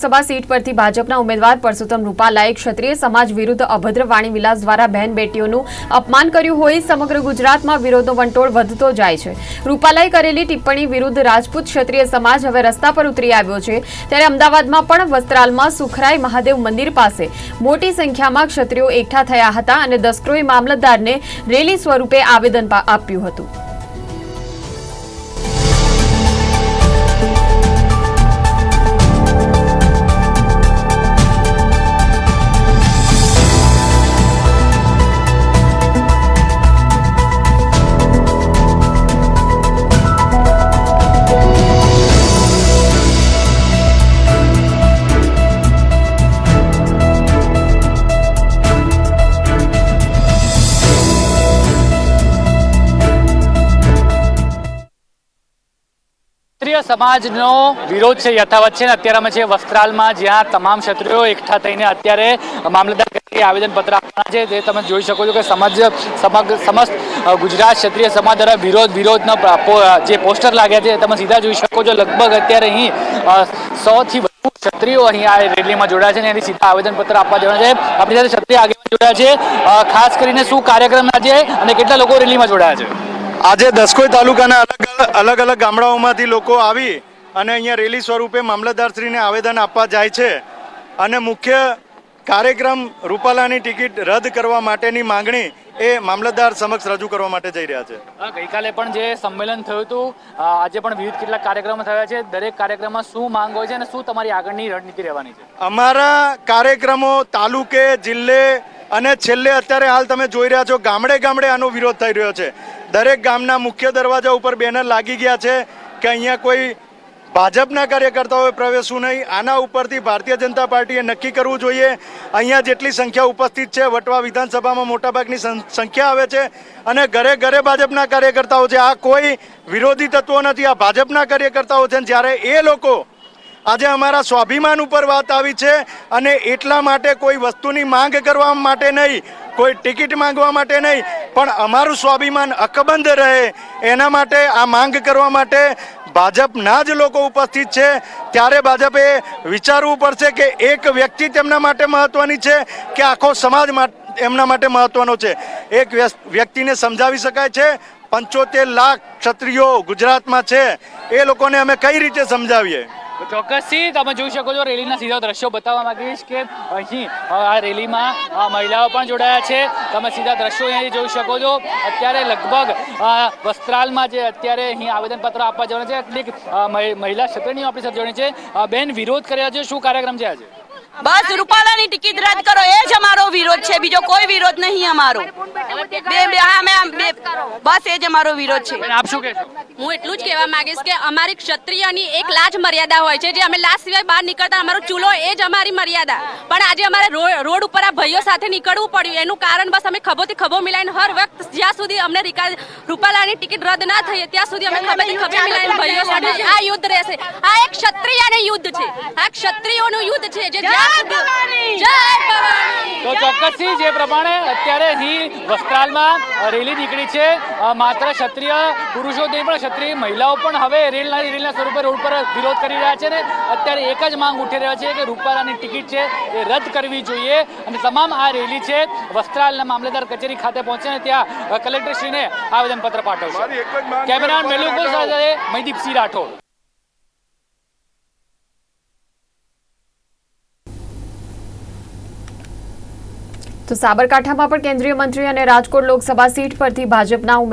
સભા સીટ પરથી ભાજપના ઉમેદવાર પરસોત્તમ રૂપાલાએ ક્ષત્રિય સમાજ વિરુદ્ધ અભદ્ર વાણી વિલાસ દ્વારા બહેન બેટીઓનું અપમાન કર્યું હોય, સમગ્ર ગુજરાતમાં વિરોધનો વંટોળ વધતો જાય છે. રૂપાલાએ કરેલી ટિપ્પણી વિરુદ્ધ રાજપૂત ક્ષત્રિય સમાજ હવે રસ્તા પર ઉતરી આવ્યો છે. ત્યારે અમદાવાદમાં પણ વસ્ત્રાલમાં સુખરાય મહાદેવ મંદિર પાસે મોટી સંખ્યામાં ક્ષત્રિયો એકઠા થયા હતા અને દસક્રોએ મામલતદારને રેલી સ્વરૂપે આવેદન આપ્યું હતું. ક્ષત્રિય સમાજનો વિરોધ છે, યથાવત છે અત્યારે અમે છે વસ્ત્રાલમાં, જ્યાં તમામ ક્ષત્રિયો એકઠા થઈને અત્યારે મામલતદાર આવેદન આવેદનપત્ર આપવાના છે. તે તમે જોઈ શકો છો કે સમાજ સમગ્ર સમસ્ત ગુજરાત ક્ષત્રિય સમાજ દ્વારા વિરોધ, વિરોધનો જે પોસ્ટર લાગ્યા છે તમે સીધા જોઈ શકો છો. લગભગ અત્યારે અહીં સોથી વધુ ક્ષત્રિયો અહીં આ રેલીમાં જોડાયા છે અને એની સીધા આવેદનપત્ર આપવા જવાના છે. આપણી સાથે ક્ષત્રિય આગેવાન જોડાયા છે. ખાસ કરીને શું કાર્યક્રમ આજે અને કેટલા લોકો રેલીમાં જોડાયા છે? આજે દસકોઈ તાલુકાના અલગ અલગ અલગ ગામડાઓમાંથી લોકો આવી અને અહીંયા રેલી સ્વરૂપે મામલતદારશ્રીને આવેદન આપવા જાય છે. અને મુખ્ય કાર્યક્રમ રૂપાલાની ટિકિટ રદ કરવા માટેની માંગણી એ મામલતદાર સમક્ષ રજૂ કરવા માટે જઈ રહ્યા છે. ગઈકાલે પણ જે સંમેલન થયું હતું આજે પણ વિવિધ કેટલાક કાર્યક્રમો થયા છે. દરેક કાર્યક્રમમાં શું માંગ હોય છે અને શું તમારી આગળની રણનીતિ રહેવાની છે? અમારા કાર્યક્રમો તાલુકે જિલ્લે અને છેલ્લે અત્યારે હાલ તમે જોઈ રહ્યા છો ગામડે ગામડે આનો વિરોધ થઈ રહ્યો છે. દરેક ગામના મુખ્ય દરવાજા ઉપર બેનર લાગી ગયા છે કે અહીંયા કોઈ ભાજપના કાર્યકર્તાઓએ પ્રવેશવું નહીં. આના ઉપરથી ભારતીય જનતા પાર્ટીએ નક્કી કરવું જોઈએ. અહીંયા જેટલી સંખ્યા ઉપસ્થિત છે, વટવા વિધાનસભામાં મોટાભાગની સંખ્યા આવે છે અને ઘરે ઘરે ભાજપના કાર્યકર્તાઓ છે. આ કોઈ વિરોધી તત્વો નથી. આ ભાજપના કાર્યકર્તાઓ છે જ્યારે એ લોકો આજે અમારા સ્વાભિમાન ઉપર વાત આવી છે અને એટલા માટે કોઈ વસ્તુની માંગ કરવા માટે નહીં, કોઈ ટિકિટ માંગવા માટે નહીં, પણ અમારું સ્વાભિમાન અકબંધ રહે. એના માટે, આ માંગ કરવા માટે ભાજપના જ લોકો ઉપસ્થિત છે. ત્યારે ભાજપે વિચારવું પડશે કે એક વ્યક્તિ તેમના માટે મહત્વની છે કે આખો સમાજ એમના માટે મહત્વનો છે. એક વ્યક્તિને સમજાવી શકાય છે, પંચોતેર લાખ ક્ષત્રિયો ગુજરાતમાં છે. એ લોકોને અમે કઈ રીતે સમજાવીએ? ચોક્કસથી તમે જોઈ શકો છો રેલીના સીધા દ્રશ્યો બતાવવા માંગીશ કે અહીં આ રેલીમાં મહિલાઓ પણ જોડાયા છે. તમે સીધા દ્રશ્યો અહીંયાથી જોઈ શકો છો. અત્યારે લગભગ વસ્ત્રાલમાં જે અત્યારે અહીં આવેદનપત્ર આપવા જવાનું છે કેટલીક મહિલા ક્ષત્રિયની આપણી સાથે જોડે છે. બેન, વિરોધ કર્યા છે. શું કાર્યક્રમ છે આજે? બસ રૂપાલાની ટિકિટ રદ કરો. એ જ અમારો વિરોધ છે. બીજો કોઈ વિરોધ નહીં અમારો. બે બે હા મેં બે. બસ એ જ અમારો વિરોધ છે. આપ શું કહેશો? હું એટલું જ કહેવા માંગીશ કે અમારી ક્ષત્રિયની એક લાજ મર્યાદા હોય છે. જે અમે લાજ સિવાય બહાર નીકળતા અમારો ચૂલો એ જ અમારી મર્યાદા. પણ આજે અમારે રોડ ઉપર આ ભાઈઓ સાથે નીકળવું પડ્યું. એનું કારણ બસ અમે ખભોથી ખભો મિલાઈને હર વખત જ્યાં સુધી અમને રિકા રૂપાલાની ટિકિટ રદ ના થઈ ત્યાં સુધી અમે ખભેથી ખભે મિલાઈને ભાઈઓ સાથે આ યુદ્ધ રહેશે. આ એક ક્ષત્રિયનું યુદ્ધ છે. આ ક્ષત્રિયોનું યુદ્ધ છે જે જય ભવાની! જય ભવાની! તો ચોક્કસથી જે પ્રમાણે અત્યારે અહીં વસ્ત્રાલમાં રેલી નીકળી છે માત્ર ક્ષત્રિય પુરુષો નહીં પણ ક્ષત્રિય મહિલાઓ પણ હવે રેલના રેલના સ્વરૂપે રોડ પર વિરોધ કરી રહ્યા છે ને અત્યારે એક જ માંગ ઉઠી રહ્યા છે કે રૂપાલાની ટિકિટ છે એ રદ કરવી જોઈએ. અને તમામ આ રેલી છે વસ્ત્રાલના મામલેદાર કચેરી ખાતે પહોંચે ને ત્યાં કલેક્ટરશ્રીને આવેદનપત્ર પાઠવશે. કેમેરામેન મેલુકુલ સાથે મહીદીપસિંહ રાઠોડ. તો સાબરકાંઠામાં પણ કેન્દ્રીય મંત્રી અને રાજકોટ લોકસભા સીટ પરથી ભાજપના